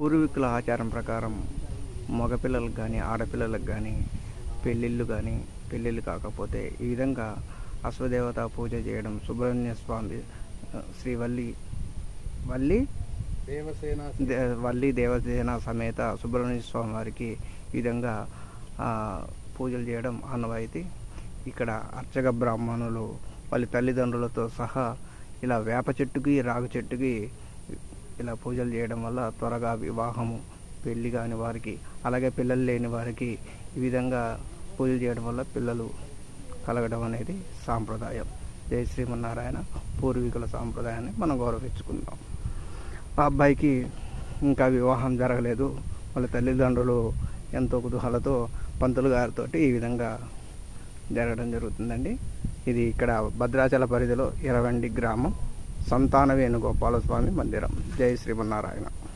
పూర్వీకుల ఆచారం ప్రకారం మగపిల్లలకు కానీ ఆడపిల్లలకు కానీ పెళ్ళిళ్ళు కానీ పెళ్ళిళ్ళు కాకపోతే ఈ విధంగా అశ్వదేవత పూజ చేయడం సుబ్రహ్మణ్య స్వామి శ్రీ వల్లి వల్లి? దేవసేన వల్లి దేవసేన సమేత సుబ్రహ్మణ్య స్వామి వారికి ఈ విధంగా పూజలు చేయడం ఆనవాయితీ. ఇక్కడ అర్చక బ్రాహ్మణులు వాళ్ళ తల్లిదండ్రులతో సహా ఇలా వేప చెట్టుకి రాగి చెట్టుకి ఇలా పూజలు చేయడం వల్ల త్వరగా వివాహము పెళ్ళి కాని వారికి అలాగే పిల్లలు లేని వారికి ఈ విధంగా పూజలు చేయడం వల్ల పిల్లలు కలగడం అనేది సాంప్రదాయం. జై శ్రీమన్నారాయణ పూర్వీకుల సాంప్రదాయాన్ని మనం గౌరవించుకుందాం. ఆ అబ్బాయికి ఇంకా వివాహం జరగలేదు. వాళ్ళ తల్లిదండ్రులు ఎంతో కుతూహలతో పంతులు గారితో ఈ విధంగా జరగడం జరుగుతుందండి. ఇది ఇక్కడ భద్రాచల పరిధిలో ఇరవండి గ్రామం. సంతాన వేణుగోపాలస్వామి మందిరం. జై శ్రీమన్నారాయణ.